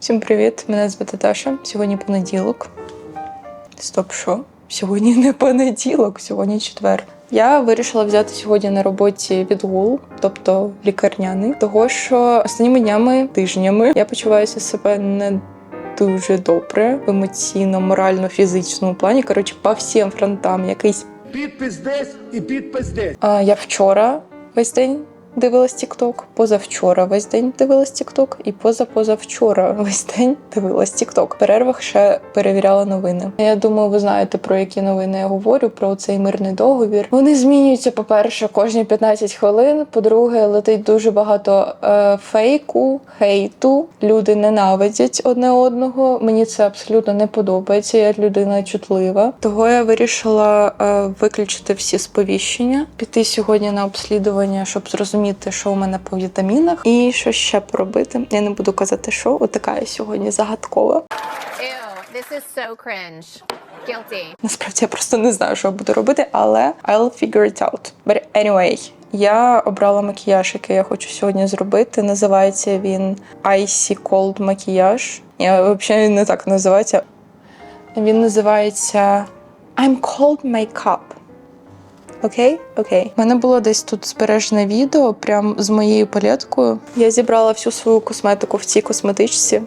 Всім привіт! Мене звати Таша. Сьогодні понеділок. Стоп, що? Сьогодні не понеділок, сьогодні четвер. Я вирішила взяти сьогодні на роботі відгул, тобто лікарняний, того що останніми днями, тижнями я почуваюся себе не дуже добре в емоційно, морально, фізичному плані. Коротше, по всім фронтам якийсь Підпис десь і підпис десь. А, я вчора весь день дивилась TikTok, позавчора весь день дивилась TikTok і позапозавчора весь день дивилась TikTok. В перервах ще перевіряла новини. Я думаю, ви знаєте про які новини я говорю, про цей мирний договір. Вони змінюються, по-перше, кожні 15 хвилин. По-друге, летить дуже багато е, фейку, хейту. Люди ненавидять одне одного. Мені це абсолютно не подобається. Я людина чутлива. Того я вирішила е, виключити всі сповіщення, піти сьогодні на обслідування, щоб зрозуміти, що у мене по вітамінах, і що ще поробити. Я не буду казати, що отака я сьогодні загадкова. Ew, this is so cringe. Guilty. Насправді я просто не знаю, що я буду робити, але I'll figure it out. But anyway, я обрала макіяж, який я хочу сьогодні зробити. Називається він Icy Cold макіяж. Я взагалі не так називається. Він називається I'm Cold Makeup. Окей, окей. У мене було десь тут збережене відео, прям з моєю палеткою. Я зібрала всю свою косметику в цій косметичці.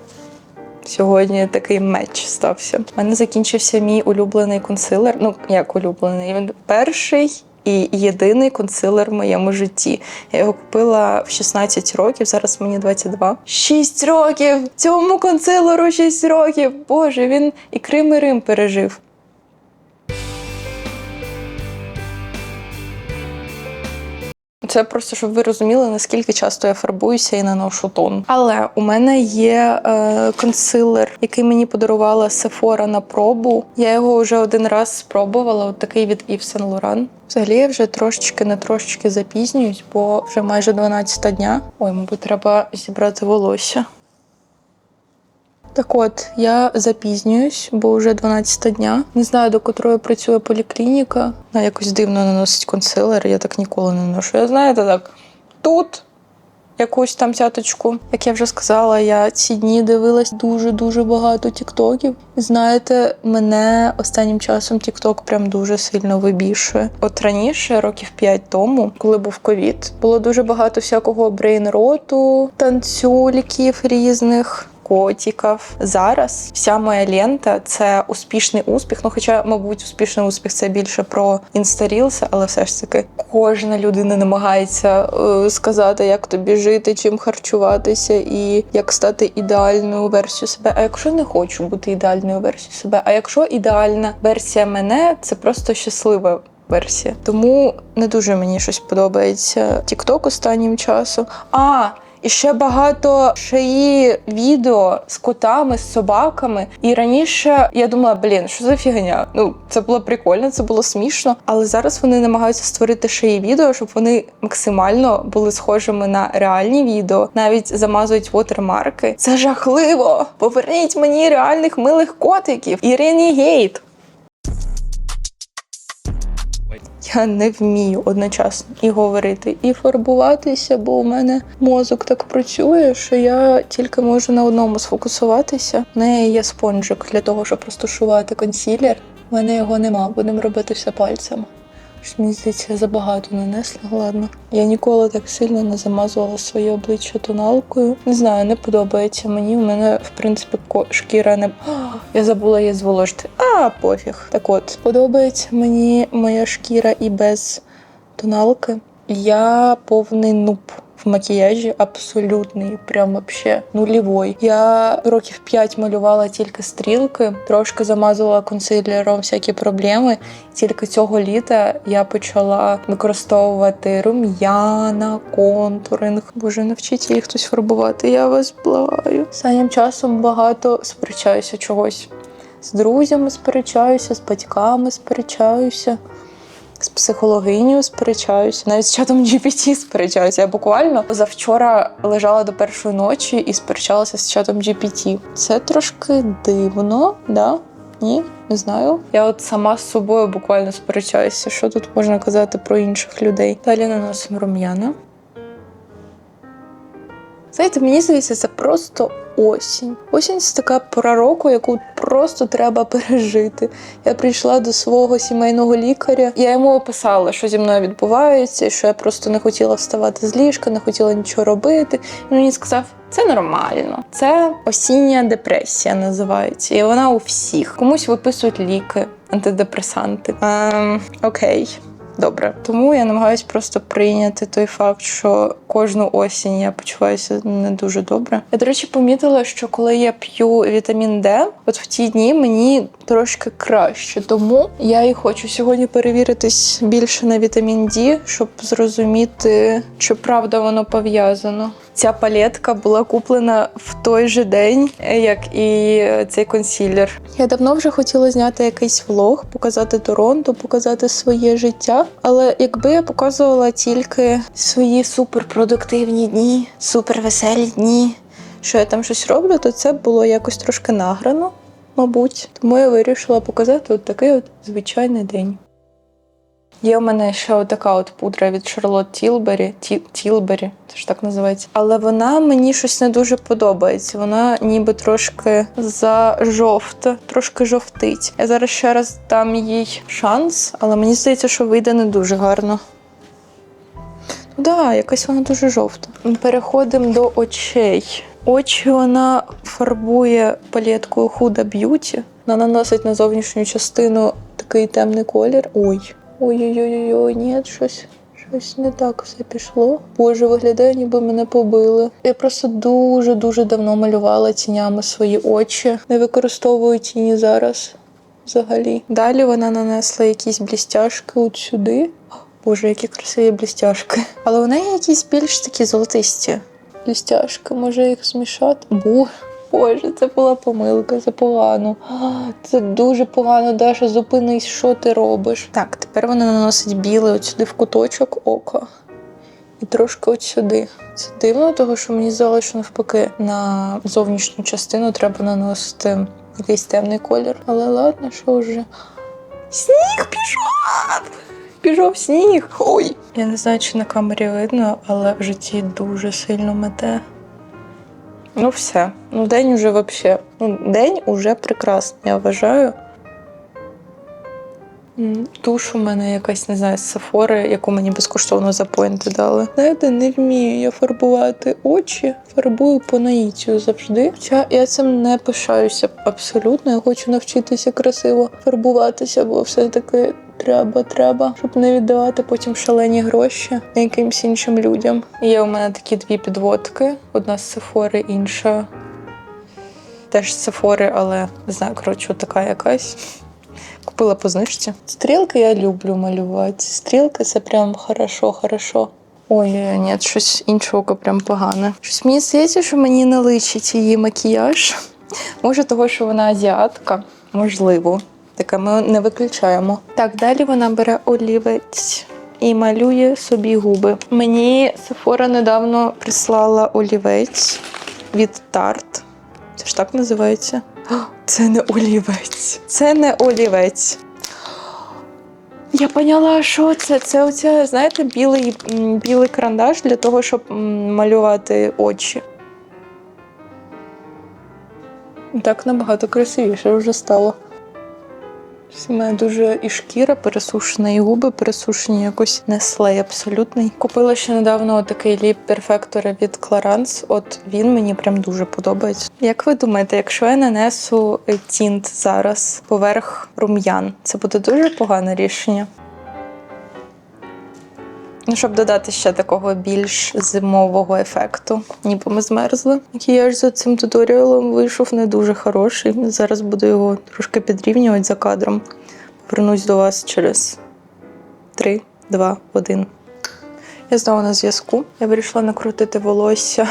Сьогодні такий меч стався. У мене закінчився мій улюблений консилер. Ну, як улюблений, він перший і єдиний консилер в моєму житті. Я його купила в 16 років, зараз мені 22. 6 років! Цьому консилеру 6 років! Боже, він і Крим, і Рим пережив. Це просто щоб ви розуміли, наскільки часто я фарбуюся і наношу тон. Але у мене є е, консилер, який мені подарувала Сефора на пробу. Я його вже один раз спробувала. От такий від Yves Saint Laurent. Взагалі я вже трошечки не трошечки запізнююсь, бо вже майже 12 дня. Ой, мабуть, треба зібрати волосся. Так от, я запізнююсь, бо вже 12 дня. Не знаю, до котрої працює поліклініка. Вона якось дивно наносить консилер, я так ніколи не ношу. Я знаєте, так тут якусь там цяточку. Як я вже сказала, я ці дні дивилась дуже-дуже багато тіктоків. Знаєте, мене останнім часом тікток прям дуже сильно вибішує. От раніше, років 5 тому, коли був ковід, було дуже багато всякого брейн-роту, танцюліків різних. Котиків. Зараз вся моя лента це успішний успіх. Ну, хоча, мабуть, успішний успіх це більше про інстарілси, але все ж таки кожна людина намагається е, сказати, як тобі жити, чим харчуватися і як стати ідеальною версією себе. А якщо не хочу бути ідеальною версією себе, а якщо ідеальна версія мене, це просто щаслива. Версія. Тому не дуже мені щось подобається. Тікток останнім часом. А, і ще багато шиї відео з котами, з собаками. І раніше я думала, блін, що за фігня? Ну, це було прикольно, це було смішно. Але зараз вони намагаються створити шиї відео, щоб вони максимально були схожими на реальні відео. Навіть замазують вотермарки. Це жахливо! Поверніть мені реальних милих котиків. Ірині Гейт. Я не вмію одночасно і говорити, і фарбуватися, бо у мене мозок так працює, що я тільки можу на одному сфокусуватися. У неї є спонжик для того, щоб розташувати консілер. У мене його нема, будемо робити все пальцем. Мені здається, забагато нанесла. Ладно. Я ніколи так сильно не замазувала своє обличчя тоналкою. Не знаю, не подобається мені. У мене, в принципі, шкіра не. А, я забула її зволожити. А, пофіг. Так от, подобається мені моя шкіра і без тоналки. Я повний нуб. В макіяжі абсолютний, прям вообще нулівой. Я років 5 малювала тільки стрілки, трошки замазувала консилером всякі проблеми. Тільки цього літа я почала використовувати рум'яна, контуринг. Боже, навчіть їх хтось фарбувати. Я вас благаю. Останнім часом багато сперечаюся чогось. З друзями сперечаюся, з батьками сперечаюся. З психологинею сперечаюся, навіть з чатом GPT сперечаюся. Я буквально завчора лежала до першої ночі і сперечалася з чатом GPT. Це трошки дивно, да? Ні, не знаю. Я от сама з собою буквально сперечаюся, що тут можна казати про інших людей. Далі наносимо рум'яна. Знаєте, мені здається, це просто осінь. Осінь це така пора року, яку просто треба пережити. Я прийшла до свого сімейного лікаря. Я йому описала, що зі мною відбувається, що я просто не хотіла вставати з ліжка, не хотіла нічого робити. І мені сказав. Це нормально, це осіння депресія називається, і вона у всіх. Комусь виписують ліки, антидепресанти. Ем, окей, добре. Тому я намагаюся просто прийняти той факт, що кожну осінь я почуваюся не дуже добре. Я, до речі, помітила, що коли я п'ю вітамін Д, от в ті дні мені трошки краще. Тому я і хочу сьогодні перевіритись більше на вітамін Д, щоб зрозуміти, чи правда воно пов'язано. Ця палетка була куплена в той же день, як і цей консілер. Я давно вже хотіла зняти якийсь влог, показати Торонто, показати своє життя. Але якби я показувала тільки свої суперпродуктивні дні, супервеселі дні, що я там щось роблю, то це було якось трошки награно, мабуть. Тому я вирішила показати от такий от звичайний день. Є у мене ще отака от пудра від Charlotte Tilbury, Ті, Tilbury, це ж так називається. Але вона мені щось не дуже подобається. Вона ніби трошки зажовта, трошки жовтить. Я зараз ще раз дам їй шанс, але мені здається, що вийде не дуже гарно. Ну да, якась вона дуже жовта. Переходимо до очей. Очі вона фарбує палеткою Huda Beauty. Вона наносить на зовнішню частину такий темний колір. Ой. Ой-ой-ой, ні, щось. Щось не так все пішло. Боже, виглядає, ніби мене побили. Я просто дуже-дуже давно малювала тінями свої очі. Не використовую тіні зараз взагалі. Далі вона нанесла якісь блістяшки от сюди. Боже, які красиві блістяшки. Але у неї якісь більш такі золотисті блістяшки. Може їх змішати? Бо. Боже, це була помилка, це погано. Це дуже погано, Даша, зупинись, що ти робиш. Так, тепер вона наносить біле от сюди в куточок ока. І трошки от сюди. Це дивно, того що мені здалося, що навпаки на зовнішню частину треба наносити якийсь темний колір. Але ладно, що вже. Сніг пішов! Пішов сніг. Ой! Я не знаю, чи на камері видно, але в житті дуже сильно мете. Ну, все. Ну, день уже вообще. Ну, день уже прекрасний, я вважаю. Туш у мене якась, не знаю, з Сефори, яку мені безкоштовно за поінти дали. Знаєте, не вмію я фарбувати очі, фарбую по наїцію завжди. Хоча я цим не пишаюся абсолютно. Я хочу навчитися красиво фарбуватися, бо все-таки треба, треба, щоб не віддавати потім шалені гроші якимсь іншим людям. Є у мене такі дві підводки: одна з Сефори, інша теж Сефори, але не знаю, коротше, така якась. Купила по знижці. Стрілки я люблю малювати. Стрілки це прям хорошо, хорошо. Ой, ні, щось інше око прям погане. Щось мені здається, що мені не личить її макіяж. Може, того, що вона азіатка, можливо. Таке ми не виключаємо. Так, далі вона бере олівець і малює собі губи. Мені Сефора недавно прислала олівець від Tarte. Це ж так називається? О, Це не олівець. Це не олівець. Я поняла, що це. Це оця, знаєте, білий, білий карандаш для того, щоб малювати очі. Так набагато красивіше вже стало. У мене дуже і шкіра пересушена, і губи пересушені, якось не слей абсолютний. Купила ще недавно такий ліп перфектора від Clarins. От він мені прям дуже подобається. Як ви думаєте, якщо я нанесу тінт зараз поверх рум'ян, це буде дуже погане рішення? Ну, щоб додати ще такого більш зимового ефекту, ніби ми змерзли. Макіяж за цим туторіалом вийшов не дуже хороший. Зараз буду його трошки підрівнювати за кадром. Повернусь до вас через 3, 2, 1. Я знову на зв'язку. Я вирішила накрутити волосся.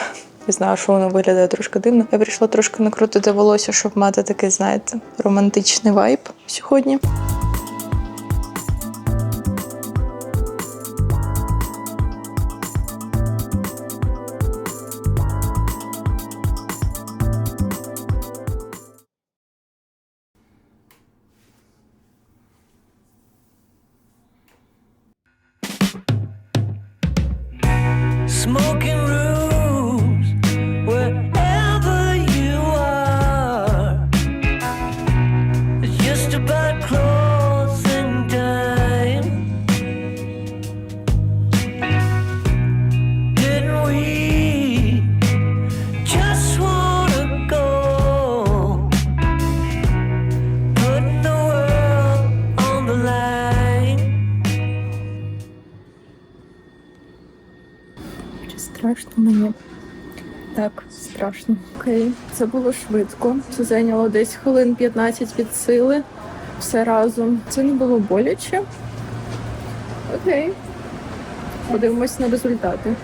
Я знаю, що воно виглядає трошки дивно. Я вирішила трошки накрутити волосся, щоб мати такий, знаєте, романтичний вайб сьогодні. Smoking страшно мені. Так, страшно. Окей, це було швидко. Це зайняло десь хвилин 15 від сили. Все разом. Це не було боляче. Окей. Подивимось на результати.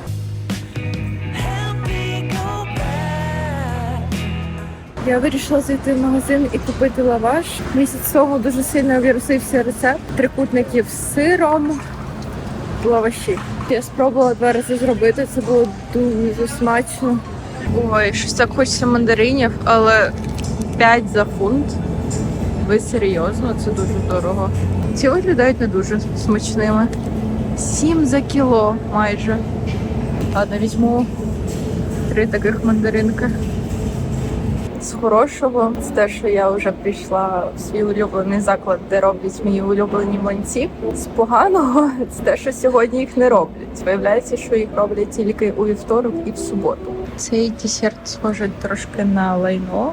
Я вирішила зайти в магазин і купити лаваш. Місяць тому дуже сильно вірусився рецепт трикутників з сиром лаваші. Я спробувала два рази зробити, це було дуже смачно. Ой, щось так хочеться мандаринів, але 5 за фунт. Ви серйозно, це дуже дорого. Ці виглядають не дуже смачними. 7 за кіло майже. Ладно, візьму три таких мандаринки. З хорошого це те, що я вже прийшла в свій улюблений заклад, де роблять мої улюблені млинці. З поганого це те, що сьогодні їх не роблять. Виявляється, що їх роблять тільки у вівторок і в суботу. Цей десерт схожий трошки на лайно.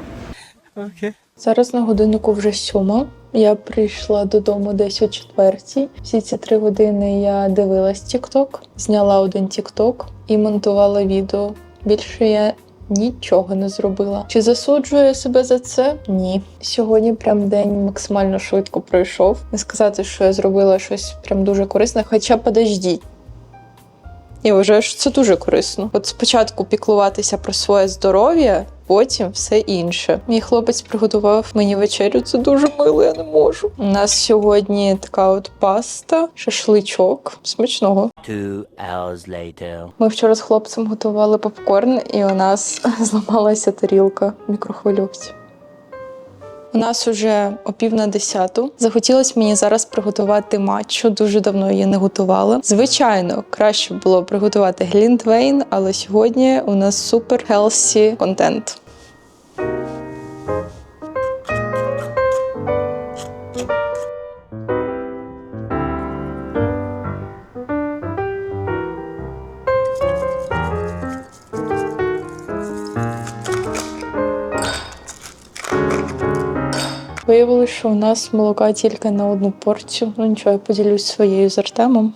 Окей. Зараз на годиннику вже сьома. Я прийшла додому десь о четвертій. Всі ці три години я дивилась TikTok, зняла один TikTok і монтувала відео. Більше я нічого не зробила. Чи засуджую себе за це? Ні. Сьогодні прям день максимально швидко пройшов. Не сказати, що я зробила щось прям дуже корисне, хоча подождіть. Я вважаю, що це дуже корисно. От спочатку піклуватися про своє здоров'я, потім все інше. Мій хлопець приготував мені вечерю. Це дуже мило, я не можу. У нас сьогодні така от паста, шашличок. Смачного. Two hours later. Ми вчора з хлопцем готували попкорн, і у нас зламалася тарілка в мікрохвильовці. У нас уже о пів на десяту. Захотілося мені зараз приготувати матчу. Дуже давно її не готувала. Звичайно, краще було приготувати глінтвейн, але сьогодні у нас супер хелсі контент. Виявилося, що у нас молока тільки на одну порцію. Ну нічого, я поділюсь своєю з Артемом.